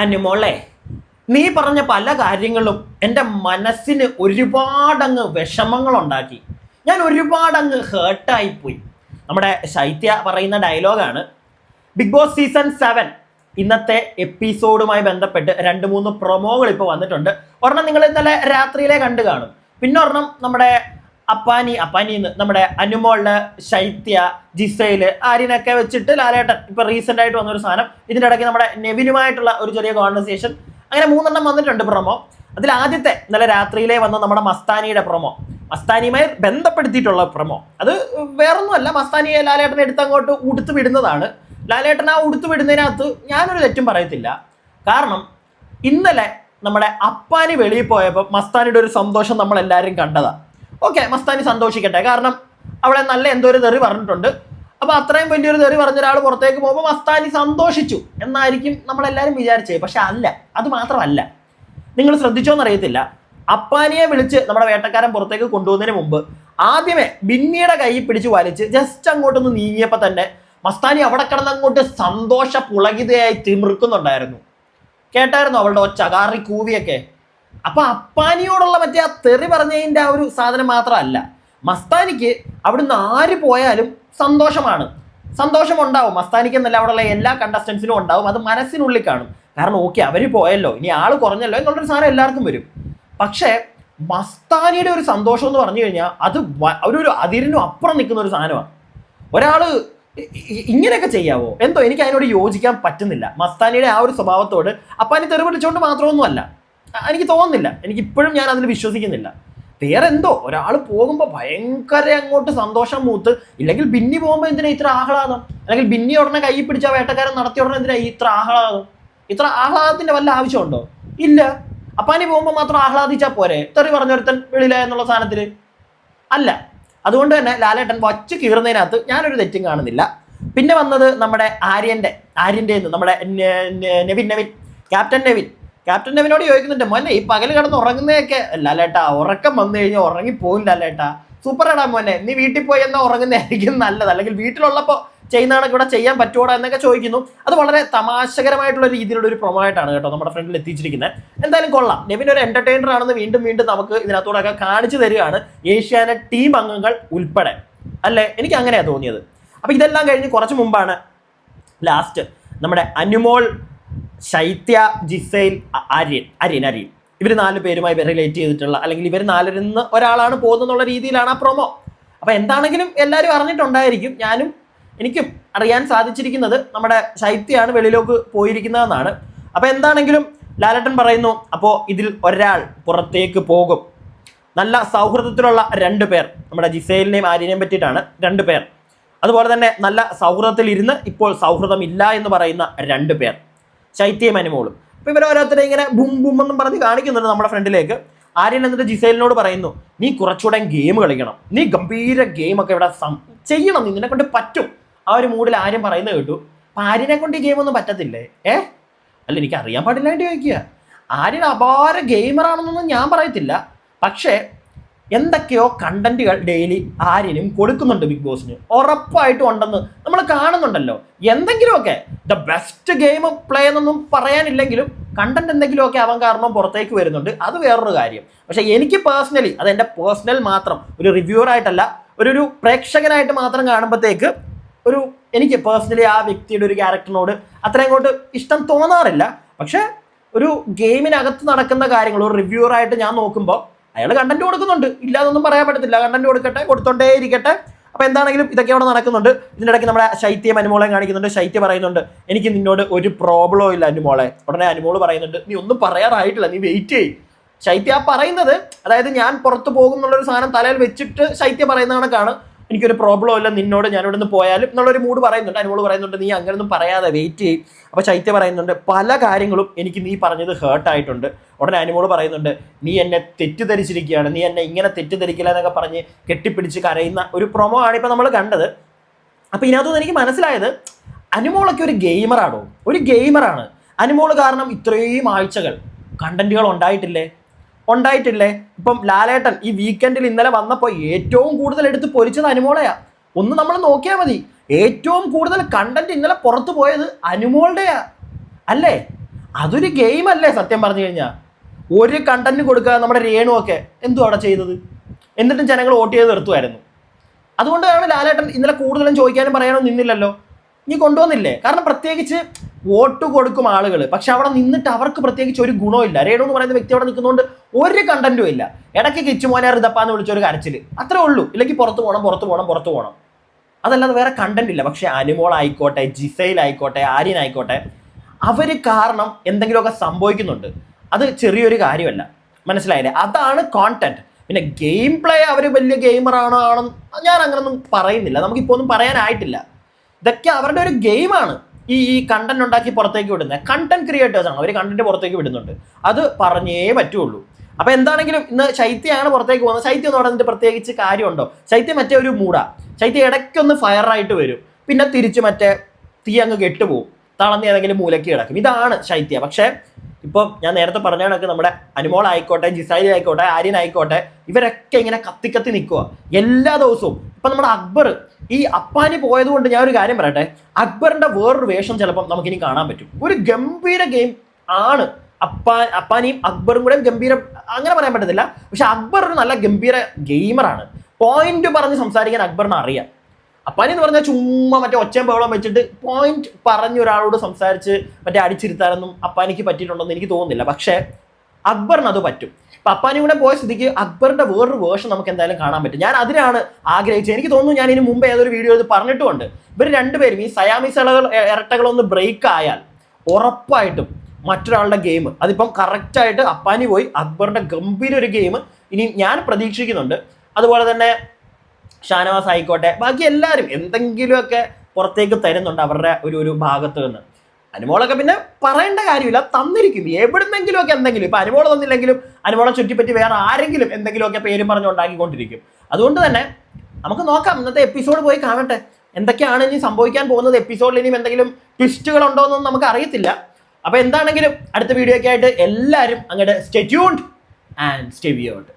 അനുമോളെ നീ പറഞ്ഞ പല കാര്യങ്ങളും എന്റെ മനസ്സിന് ഒരുപാടങ്ങ് വിഷമങ്ങളുണ്ടാക്കി. ഞാൻ ഒരുപാടങ്ങ് ഹേർട്ടായിപ്പോയി നമ്മുടെ ശൈത്യ പറയുന്ന ഡയലോഗാണ് ബിഗ് ബോസ് സീസൺ സെവൻ ഇന്നത്തെ എപ്പിസോഡുമായി ബന്ധപ്പെട്ട് രണ്ട് മൂന്ന് പ്രൊമോകൾ ഇപ്പോൾ വന്നിട്ടുണ്ട്. ഒരെണ്ണം നിങ്ങൾ ഇന്നലെ രാത്രിയിലെ കണ്ടു കാണും. പിന്നെ ഒരെണ്ണം നമ്മുടെ അപ്പാനി അപ്പാനി നമ്മുടെ അനുമോളിൽ ശൈത്യ ജിസയിൽ ആര്യനൊക്കെ വെച്ചിട്ട് ലാലേട്ടൻ ഇപ്പൊ റീസെന്റ് ആയിട്ട് വന്ന ഒരു സാധനം. ഇതിന്റെ ഇടയ്ക്ക് നമ്മുടെ നെവിനുമായിട്ടുള്ള ഒരു ചെറിയ കോൺവെർസേഷൻ അങ്ങനെ മൂന്നെണ്ണം വന്നിട്ടുണ്ട് പ്രൊമോ അതിൽ ആദ്യത്തെ ഇന്നലെ രാത്രിയിലെ വന്ന നമ്മുടെ മസ്താനിയുടെ പ്രൊമോ മസ്താനിയുമായി ബന്ധപ്പെടുത്തിയിട്ടുള്ള പ്രൊമോ അത് വേറൊന്നുമല്ല മസ്താനിയെ ലാലേട്ടനെ എടുത്ത് അങ്ങോട്ട് ഉടുത്ത് വിടുന്നതാണ്. ലാലേട്ടൻ ആ ഉടുത്തു വിടുന്നതിനകത്ത് ഞാനൊരു തെറ്റും പറയത്തില്ല. കാരണം ഇന്നലെ നമ്മുടെ അപ്പാനി വെളിയിൽ പോയപ്പോൾ മസ്താനിയുടെ ഒരു സന്തോഷം നമ്മൾ എല്ലാവരും കണ്ടതാ. ഓക്കെ മസ്താനി സന്തോഷിക്കട്ടെ. കാരണം അവളെ നല്ല എന്തോ ഒരു തെറി പറഞ്ഞിട്ടുണ്ട്. അപ്പോൾ അത്രയും വലിയൊരു തെറി പറഞ്ഞ ഒരാൾ പുറത്തേക്ക് പോകുമ്പോൾ മസ്താനി സന്തോഷിച്ചു എന്നായിരിക്കും നമ്മളെല്ലാവരും വിചാരിച്ചേ പക്ഷെ അല്ല അത് മാത്രമല്ല. നിങ്ങൾ ശ്രദ്ധിച്ചോന്നറിയത്തില്ല. അപ്പാനിയെ വിളിച്ച് നമ്മുടെ വേട്ടക്കാരൻ പുറത്തേക്ക് കൊണ്ടുപോകുന്നതിന് മുമ്പ് ആദ്യമേ ബിന്നിയുടെ കൈ പിടിച്ച് വലിച്ച് ജസ്റ്റ് അങ്ങോട്ടൊന്ന് നീങ്ങിയപ്പോൾ തന്നെ മസ്താനി അവിടെ കിടന്ന് അങ്ങോട്ട് സന്തോഷ പുളകിതയായി തിമിർക്കുന്നുണ്ടായിരുന്നു. കേട്ടായിരുന്നു അവളുടെ ഒച്ച? കാറി കൂവിയൊക്കെ? അപ്പൊ അപ്പാനിയോടുള്ള മറ്റേ ആ തെറി പറഞ്ഞതിന്റെ ആ ഒരു സാധനം മാത്രമല്ല മസ്താനിക്ക് അവിടുന്ന് ആര് പോയാലും സന്തോഷമാണ്. സന്തോഷം ഉണ്ടാവും. മസ്താനിക്ക് എന്നല്ല അവിടെയുള്ള എല്ലാ കണ്ടസ്റ്റൻസിനും ഉണ്ടാവും. അത് മനസ്സിനുള്ളിൽ കാണും. കാരണം ഓക്കെ അവർ പോയല്ലോ ഇനി ആൾ കുറഞ്ഞല്ലോ എന്നുള്ളൊരു സാധനം എല്ലാവർക്കും വരും. പക്ഷേ മസ്താനിയുടെ ഒരു സന്തോഷം എന്ന് പറഞ്ഞു കഴിഞ്ഞാൽ അത് അവരൊരു അതിരിനും അപ്പുറം നിൽക്കുന്ന ഒരു സാധനമാണ് ഒരാൾ ഇങ്ങനെയൊക്കെ ചെയ്യാവോ? എന്തോ എനിക്ക് അതിനോട് യോജിക്കാൻ പറ്റുന്നില്ല. മസ്താനിയുടെ ആ ഒരു സ്വഭാവത്തോട് അപ്പാനി തെറി വിളിച്ചുകൊണ്ട് മാത്രമൊന്നുമല്ല. എനിക്ക് തോന്നുന്നില്ല. എനിക്ക് ഇപ്പോഴും ഞാൻ അതിൽ വിശ്വസിക്കുന്നില്ല. വേറെ എന്തോ ഒരാൾ പോകുമ്പോൾ ഭയങ്കര അങ്ങോട്ട് സന്തോഷം മൂത്ത് ഇല്ലെങ്കിൽ ബിന്നി പോകുമ്പോൾ എന്തിനാ ഇത്ര ആഹ്ലാദം? അല്ലെങ്കിൽ ബിന്നി ഉടനെ കൈ പിടിച്ച വേട്ടക്കാരൻ നടത്തിയ ഉടനെ എന്തിനാ ഇത്ര ആഹ്ലാദം? ഇത്ര ആഹ്ലാദത്തിന്റെ വല്ല ആവശ്യമുണ്ടോ? ഇല്ല. അപ്പാനി പോകുമ്പോൾ മാത്രം ആഹ്ലാദിച്ചാൽ പോരെ? തെറി പറഞ്ഞൊരുത്തൻ വെളിയില എന്നുള്ള സാധനത്തിൽ അല്ല. അതുകൊണ്ട് തന്നെ ലാലേട്ടൻ വച്ച് കീറുന്നതിനകത്ത് ഞാനൊരു തെറ്റും കാണുന്നില്ല. പിന്നെ വന്നത് നമ്മുടെ ആര്യന്റെ ആര്യന്റെ നമ്മുടെ നെവിൻ നെവിൻ. ക്യാപ്റ്റൻ നെവിൻ. ക്യാപ്റ്റൻ നെവിനോട് ചോദിക്കുന്നുണ്ട് മോനെ ഈ പകൽ കിടന്ന് ഉറങ്ങുന്നതൊക്കെ ലാലേട്ടാ ഉറക്കം വന്നു കഴിഞ്ഞാൽ ഉറങ്ങിപ്പോകും ലാലേട്ടാ സൂപ്പർ ആടാ മോനെ നീ വീട്ടിൽ പോയി എന്നാ ഉറങ്ങുന്നതായിരിക്കും നല്ലത്. അല്ലെങ്കിൽ വീട്ടിലുള്ളപ്പോൾ ചെയ്യുന്നതാണെങ്കിൽ ഇവിടെ ചെയ്യാൻ പറ്റുമോടാ എന്നൊക്കെ ചോദിക്കുന്നു. അത് വളരെ തമാശകരമായിട്ടുള്ള രീതിയിലുള്ള ഒരു പ്രൊമോയിട്ടാണ് കേട്ടോ നമ്മുടെ ഫ്രണ്ടിൽ എത്തിച്ചിരിക്കുന്നത് എന്തായാലും കൊള്ളാം. നെവിൻ ഒരു എന്റർടൈനർ ആണെന്ന് വീണ്ടും വീണ്ടും നമുക്ക് ഇതിനകത്തോടൊക്കെ കാണിച്ചു തരികയാണ് ഏഷ്യാനെറ്റ് ടീം അംഗങ്ങൾ ഉൾപ്പെടെ. അല്ലേ? എനിക്ക് അങ്ങനെയാണ് തോന്നിയത്. അപ്പോൾ ഇതെല്ലാം കഴിഞ്ഞ് കുറച്ച് മുമ്പാണ് ലാസ്റ്റ് നമ്മുടെ അനുമോൾ ശൈത്യ ജിസൈൽ അ- ആര്യൻ അര്യൻ ആര്യൻ. ഇവർ നാല് പേരുമായി റിലേറ്റ് ചെയ്തിട്ടുള്ള അല്ലെങ്കിൽ ഇവർ നാലിൽ നിന്ന് ഒരാളാണ് പോകുന്നുള്ള രീതിയിലാണ് ആ പ്രൊമോ അപ്പോൾ എന്താണെങ്കിലും എല്ലാവരും അറിഞ്ഞിട്ടുണ്ടായിരിക്കും. ഞാനും എനിക്കും അറിയാൻ സാധിച്ചിരിക്കുന്നത് നമ്മുടെ ശൈത്യാണ് വെളിയിലേക്ക് പോയിരിക്കുന്നതെന്നാണ്. അപ്പോൾ എന്താണെങ്കിലും ലാലട്ടൻ പറയുന്നു അപ്പോൾ ഇതിൽ ഒരാൾ പുറത്തേക്ക് പോകും. നല്ല സൗഹൃദത്തിലുള്ള രണ്ട് പേർ നമ്മുടെ ജിസൈലിനെയും ആര്യനെയും പറ്റിയിട്ടാണ് രണ്ട് പേർ. അതുപോലെ തന്നെ നല്ല സൗഹൃദത്തിൽ ഇരുന്ന് ഇപ്പോൾ സൗഹൃദമില്ല എന്ന് പറയുന്ന രണ്ട് പേർ. ശൈത്യയും അനുമോളും. അപ്പൊ ഇവർ ഓരോരുത്തരെ ഇങ്ങനെ ബും ബും എന്നും പറഞ്ഞ് കാണിക്കുന്നുണ്ട് നമ്മുടെ ഫ്രണ്ടിലേക്ക്. ആര്യൻ എന്നിട്ട് ജിസൈലിനോട് പറയുന്നു നീ കുറച്ചുകൂടെ ഗെയിം കളിക്കണം. നീ ഗംഭീര ഗെയിം ഒക്കെ ഇവിടെ ചെയ്യണം. നിന്നെ കൊണ്ട് പറ്റും. ആ ഒരു മൂഡിൽ ആര്യൻ പറയുന്നത് കേട്ടു. അപ്പൊ ആര്യനെ കൊണ്ട് ഈ ഗെയിം ഒന്നും പറ്റത്തില്ലേ? ഏ? അല്ല എനിക്ക് അറിയാൻ പാടില്ലാണ്ട് ചോദിക്കുക. ആര്യൻ അപാര ഗെയിമറാണെന്നൊന്നും ഞാൻ പറയത്തില്ല. പക്ഷേ എന്തൊക്കെയോ കണ്ടന്റുകൾ ഡെയിലി ആര്യനും കൊടുക്കുന്നുണ്ട് ബിഗ് ബോസിന്. ഉറപ്പായിട്ടും ഉണ്ടെന്ന് നമ്മൾ കാണുന്നുണ്ടല്ലോ. എന്തെങ്കിലുമൊക്കെ ദ ബെസ്റ്റ് ഗെയിം പ്ലേ എന്നൊന്നും പറയാനില്ലെങ്കിലും കണ്ടന്റ് എന്തെങ്കിലുമൊക്കെ അവൻ കാരണം പുറത്തേക്ക് വരുന്നുണ്ട്. അത് വേറൊരു കാര്യം. പക്ഷേ എനിക്ക് പേഴ്സണലി അത് എന്റെ പേഴ്സണൽ മാത്രം ഒരു റിവ്യൂവറായിട്ടല്ല ഒരു ഒരു പ്രേക്ഷകനായിട്ട് മാത്രം കാണുമ്പോഴത്തേക്ക് ഒരു എനിക്ക് പേഴ്സണലി ആ വ്യക്തിയുടെ ഒരു ക്യാരക്ടറിനോട് അത്രയും അങ്ങോട്ട് ഇഷ്ടം തോന്നാറില്ല. പക്ഷേ ഒരു ഗെയിമിനകത്ത് നടക്കുന്ന കാര്യങ്ങൾ ഒരു റിവ്യൂവറായിട്ട് ഞാൻ നോക്കുമ്പോൾ അയാൾ കണ്ടന്റ് കൊടുക്കുന്നുണ്ട്. ഇല്ലാതൊന്നും പറയാൻ പറ്റത്തില്ല. കണ്ടന്റ് കൊടുക്കട്ടെ കൊടുത്തോണ്ടേ ഇരിക്കട്ടെ അപ്പൊ എന്താണെങ്കിലും ഇതൊക്കെ അവിടെ നടക്കുന്നുണ്ട്. ഇതിന്റെ ഇടയ്ക്ക് നമ്മുടെ ശൈത്യം അനുമോളെ കാണിക്കുന്നുണ്ട്. ശൈത്യ പറയുന്നുണ്ട് എനിക്ക് നിന്നോട് ഒരു പ്രോബ്ലവും ഇല്ല അനുമോളെ. ഉടനെ അനുമോൾ പറയുന്നുണ്ട് നീ ഒന്നും പറയാറായിട്ടില്ല നീ വെയിറ്റ് ചെയ്യും. ശൈത്യ പറയുന്നത് അതായത് ഞാൻ പുറത്തു പോകും സാധനം തലയിൽ വെച്ചിട്ട് ശൈത്യ പറയുന്ന കണക്കാണ്. എനിക്കൊരു പ്രോബ്ലം ഇല്ല നിന്നോട് ഞാൻ ഇവിടെ നിന്ന് പോയാലും എന്നുള്ളൊരു മൂഡ് പറയുന്നുണ്ട്. അനുമോൾ പറയുന്നുണ്ട് നീ അങ്ങനെയൊന്നും പറയാതെ വെയിറ്റ് ചെയ്യും അപ്പോൾ ചൈത്യ പറയുന്നുണ്ട് പല കാര്യങ്ങളും എനിക്ക് നീ പറഞ്ഞത് ഹേർട്ടായിട്ടുണ്ട് ഉടനെ അനുമോൾ പറയുന്നുണ്ട് നീ എന്നെ തെറ്റിദ്ധരിച്ചിരിക്കുകയാണ് നീ എന്നെ ഇങ്ങനെ തെറ്റിദ്ധരിക്കില്ല എന്നൊക്കെ പറഞ്ഞ് കെട്ടിപ്പിടിച്ച് കരയുന്ന ഒരു പ്രൊമോ ആണ് ഇപ്പോൾ നമ്മൾ കണ്ടത്. അപ്പോൾ ഇതിനകത്തുനിന്ന് എനിക്ക് മനസ്സിലായത് അനുമോളൊക്കെ ഒരു ഗെയിമറാണോ ഒരു ഗെയിമറാണ് അനുമോൾ കാരണം ഇത്രയും ആഴ്ചകൾ കണ്ടന്റുകൾ ഉണ്ടായിട്ടില്ലേ? ഉണ്ടായിട്ടില്ലേ? ഇപ്പം ലാലേട്ടൻ ഈ വീക്കെൻഡിൽ ഇന്നലെ വന്നപ്പോൾ ഏറ്റവും കൂടുതൽ എടുത്ത് പൊരിച്ചത് അനുമോളയാ. ഒന്ന് നമ്മൾ നോക്കിയാൽ മതി. ഏറ്റവും കൂടുതൽ കണ്ടന്റ് ഇന്നലെ പുറത്തു പോയത് അനുമോളുടെയാ. അല്ലേ? അതൊരു ഗെയിം അല്ലേ സത്യം പറഞ്ഞു കഴിഞ്ഞാൽ ഒരു കണ്ടന്റ് കൊടുക്കുക നമ്മുടെ രേണു ഒക്കെ എന്തോ അവിടെ ചെയ്തത്? എന്നിട്ടും ജനങ്ങൾ വോട്ട് ചെയ്ത് നിർത്തുമായിരുന്നു അതുകൊണ്ടാണ് ലാലേട്ടൻ ഇന്നലെ കൂടുതലും ചോദിക്കാനും പറയാനോ നിന്നില്ലല്ലോ. നീ കൊണ്ടുവന്നില്ലേ? കാരണം പ്രത്യേകിച്ച് വോട്ട് കൊടുക്കും ആളുകൾ പക്ഷെ അവിടെ നിന്നിട്ട് അവർക്ക് പ്രത്യേകിച്ച് ഒരു ഗുണമില്ല രേണു എന്ന് പറയുന്ന വ്യക്തി അവിടെ നിൽക്കുന്നതുകൊണ്ട് ഒരു കണ്ടന്റും ഇല്ല. ഇടയ്ക്ക് കിച്ചുമോനെ റിതപ്പാന്ന് വിളിച്ചൊരു കരച്ചിൽ അത്രേ ഉള്ളൂ. ഇല്ലെങ്കിൽ പുറത്ത് പോകണം പുറത്ത് പോകണം പുറത്ത് പോകണം അതല്ലാതെ വേറെ കണ്ടന്റ് ഇല്ല. പക്ഷെ അനുമോൾ ആയിക്കോട്ടെ ജിസൈൽ ആയിക്കോട്ടെ ആര്യൻ ആയിക്കോട്ടെ അവർ കാരണം എന്തെങ്കിലുമൊക്കെ സംഭവിക്കുന്നുണ്ട്. അത് ചെറിയൊരു കാര്യമല്ല. മനസ്സിലായില്ലേ? അതാണ് കോണ്ടന്റ് പിന്നെ ഗെയിം പ്ലേ അവർ വലിയ ഗെയിമറാണോ ആണോ ഞാൻ അങ്ങനൊന്നും പറയുന്നില്ല. നമുക്കിപ്പോൾ ഒന്നും പറയാനായിട്ടില്ല. ഇതൊക്കെ അവരുടെ ഒരു ഗെയിമാണ് ഈ ഈ കണ്ടന്റ് ഉണ്ടാക്കി പുറത്തേക്ക് വിടുന്നത് കണ്ടന്റ് ക്രിയേറ്റേഴ്സ് ആണ്. അവർ കണ്ടന്റ് പുറത്തേക്ക് വിടുന്നുണ്ട്. അത് പറഞ്ഞേ പറ്റുള്ളൂ. അപ്പൊ എന്താണെങ്കിലും ഇന്ന് ശൈത്യമാണ് പുറത്തേക്ക് പോകുന്നത്. ശൈത്യം എന്ന് പറയുന്നത് പ്രത്യേകിച്ച് കാര്യമുണ്ടോ? ശൈത്യം മറ്റേ ഒരു മൂടാ. ശൈത്യം ഇടയ്ക്കൊന്ന് ഫയറായിട്ട് വരും. പിന്നെ തിരിച്ച് മറ്റേ തീ അങ്ങ് കെട്ടുപോകും തളർന്ന് ഏതെങ്കിലും മൂലയ്ക്ക് കിടക്കും. ഇതാണ് ശൈത്യ പക്ഷേ ഇപ്പം ഞാൻ നേരത്തെ പറഞ്ഞ കണക്ക് നമ്മുടെ അനുമോൾ ആയിക്കോട്ടെ ജിസായി ആയിക്കോട്ടെ ആര്യൻ ആയിക്കോട്ടെ ഇവരൊക്കെ ഇങ്ങനെ കത്തിക്കത്തി കത്തി നിൽക്കുക എല്ലാ ദിവസവും ഇപ്പം നമ്മുടെ അക്ബർ ഈ അപ്പാനി പോയത് കൊണ്ട് ഞാൻ ഒരു കാര്യം പറയട്ടെ. അക്ബറിന്റെ വേറൊരു വേഷം ചിലപ്പം നമുക്കിനി കാണാൻ പറ്റും. ഒരു ഗംഭീര ഗെയിം ആണ് അപ്പാ അപ്പാനിയും അക്ബറും കൂടെ ഗംഭീര അങ്ങനെ പറയാൻ പറ്റത്തില്ല. പക്ഷെ അക്ബർ ഒരു നല്ല ഗംഭീര ഗെയിമറാണ് പോയിന്റ് പറഞ്ഞ് സംസാരിക്കാൻ അക്ബറിന് അറിയാം. അപ്പാനി എന്ന് പറഞ്ഞാൽ ചുമ്മാ മറ്റേ ഒച്ചയും ബഹളം വെച്ചിട്ട് പോയിന്റ് പറഞ്ഞ ഒരാളോട് സംസാരിച്ച് മറ്റേ അടിച്ചിരുത്താനൊന്നും അപ്പാനിക്ക് പറ്റിയിട്ടുണ്ടെന്ന് എനിക്ക് തോന്നുന്നില്ല. പക്ഷേ അക്ബറിന് അത് പറ്റും. ഇപ്പൊ അപ്പാനി കൂടെ പോയ സ്ഥിതിക്ക് അക്ബറിന്റെ വേറൊരു വേർഷൻ നമുക്ക് എന്തായാലും കാണാൻ പറ്റും. ഞാൻ അതിനാണ് ആഗ്രഹിച്ചത്. എനിക്ക് തോന്നുന്നു ഞാൻ ഇതിന് മുമ്പ് ഏതൊരു വീഡിയോ ഇത് പറഞ്ഞിട്ടുമുണ്ട്. ഇവർ രണ്ടുപേരും ഈ സയാമിസ് ഇരട്ടകളൊന്ന് ബ്രേക്ക് ആയാൽ ഉറപ്പായിട്ടും മറ്റൊരാളുടെ ഗെയിം അതിപ്പം കറക്റ്റായിട്ട് അപ്പാനി പോയി അക്ബറിന്റെ ഗംഭീര ഒരു ഗെയിം ഇനി ഞാൻ പ്രതീക്ഷിക്കുന്നുണ്ട്. അതുപോലെ തന്നെ ഷാനവാസ് ആയിക്കോട്ടെ ബാക്കി എല്ലാവരും എന്തെങ്കിലുമൊക്കെ പുറത്തേക്ക് തരുന്നുണ്ട് അവരുടെ ഒരു ഒരു ഭാഗത്ത് നിന്ന്. അനുമോളൊക്കെ പിന്നെ പറയേണ്ട കാര്യമില്ല തന്നിരിക്കും എവിടുന്നെങ്കിലും ഒക്കെ എന്തെങ്കിലും. ഇപ്പൊ അനുമോള തന്നില്ലെങ്കിലും അനുമോളെ ചുറ്റിപ്പറ്റി വേറെ ആരെങ്കിലും എന്തെങ്കിലുമൊക്കെ പേരും പറഞ്ഞ് ഉണ്ടാക്കിക്കൊണ്ടിരിക്കും. അതുകൊണ്ട് തന്നെ നമുക്ക് നോക്കാം ഇന്നത്തെ എപ്പിസോഡ് പോയി കാണട്ടെ. എന്തൊക്കെയാണ് ഇനി സംഭവിക്കാൻ പോകുന്നത്? എപ്പിസോഡിൽ ഇനിയും എന്തെങ്കിലും ട്വിസ്റ്റുകൾ ഉണ്ടോ എന്നൊന്നും നമുക്ക് അറിയത്തില്ല. അപ്പൊ എന്താണെങ്കിലും അടുത്ത വീഡിയോ ഒക്കെ ആയിട്ട് എല്ലാവരും അങ്ങോട്ട് stay tuned and stay viewed